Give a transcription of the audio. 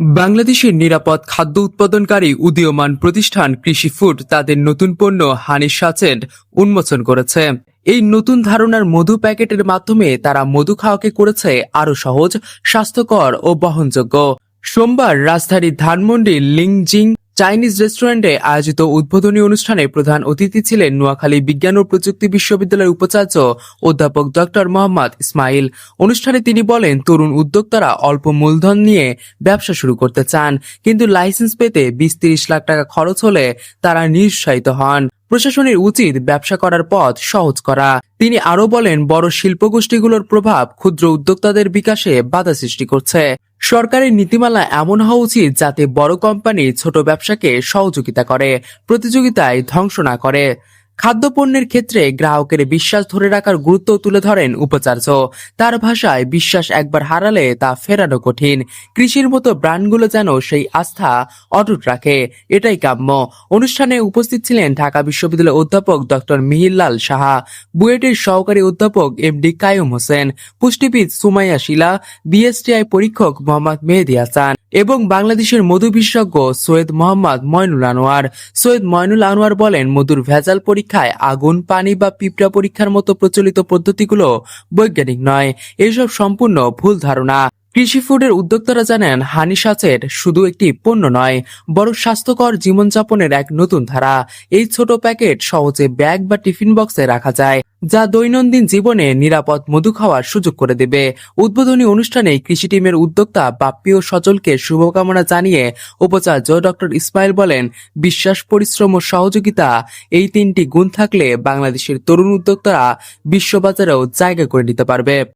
বাংলাদেশের নিরাপদ খাদ্য উৎপাদনকারী উদীয়মান প্রতিষ্ঠান কৃষি ফুড তাদের নতুন পণ্য হানি সাচেন্ট উন্মোচন করেছে। এই নতুন ধারণার মধু প্যাকেটের মাধ্যমে তারা মধু খাওয়াকে করেছে আরও সহজ, স্বাস্থ্যকর ও বহনযোগ্য। সোমবার রাজধানীর ধানমন্ডির লিংজিং চাইনিজ রেস্টুরেন্টে আয়োজিত উদ্বোধনী অনুষ্ঠানে প্রধান অতিথি ছিলেন নোয়াখালী বিজ্ঞান ও প্রযুক্তি বিশ্ববিদ্যালয়ের উপাচার্য অধ্যাপক ডক্টর মোহাম্মদ ইসমাইল। অনুষ্ঠানে তিনি বলেন, তরুণ উদ্যোক্তারা অল্প মূলধন নিয়ে ব্যবসা শুরু করতে চান, কিন্তু লাইসেন্স পেতে বিশ তিরিশ লাখ টাকা খরচ হলে তারা নিরুৎসাহিত হন। প্রশাসনের উচিত ব্যবসা করার পথ সহজ করা। তিনি আরও বলেন, বড় শিল্পগোষ্ঠীগুলোর প্রভাব ক্ষুদ্র উদ্যোক্তাদের বিকাশে বাধা সৃষ্টি করছে। সরকারের নীতিমালা এমন হওয়া উচিত যাতে বড় কোম্পানি ছোট ব্যবসাকে সহযোগিতা করে, প্রতিযোগিতায় ধ্বংস না করে। খাদ্যপণ্যের ক্ষেত্রে গ্রাহকের বিশ্বাস ধরে রাখার গুরুত্ব তুলে ধরেন উপাচার্য। তার ভাষায় বিশ্বাস একবার হারালে তা ফেরানো কঠিন। কৃষির মতো ব্র্যান্ডগুলো যেন সেই আস্থা অটুট রাখে, এটাই কাম্য। অনুষ্ঠানে উপস্থিত ছিলেন ঢাকা বিশ্ববিদ্যালয়ের অধ্যাপক ডক্টর মিহিরলাল সাহা, বুয়েটের সহকারী অধ্যাপক এম ডি কায়ুম হোসেন, পুষ্টিবিদ সুমাইয়া শিলা, বিএসটিআই পরীক্ষক মোহাম্মদ মেহেদি হাসান। এবং বাংলাদেশের মধু বিশেষজ্ঞ সৈয়দ মোহাম্মদ ময়নুল আনোয়ার। সৈয়দ ময়নুল আনোয়ার বলেন, মধুর ভেজাল পরীক্ষায় আগুন, পানি বা পিঁপড়া পরীক্ষার মতো প্রচলিত পদ্ধতিগুলো বৈজ্ঞানিক নয়। এসব সম্পূর্ণ ভুল ধারণা। কৃষি ফুডের উদ্যোক্তারা জানেন, হানি সাচের শুধু একটি পণ্য নয়, বরং স্বাস্থ্যকর জীবনযাপনের এক নতুন ধারা। এই ছোট প্যাকেট সহজে ব্যাগ বা টিফিন বক্সে রাখা যায়, যা দৈনন্দিন জীবনে নিরাপদ মধু খাওয়ার সুযোগ করে দেবে। উদ্বোধনী অনুষ্ঠানে কৃষি টিমের উদ্যোক্তা বাপ্পি ও সচলকে শুভকামনা জানিয়ে উপাচার্য ডক্টর ইসমাইল বলেন, বিশ্বাস, পরিশ্রম ও সহযোগিতা এই তিনটি গুণ থাকলে বাংলাদেশের তরুণ উদ্যোক্তারা বিশ্ববাজারেও জায়গা করে নিতে পারবে।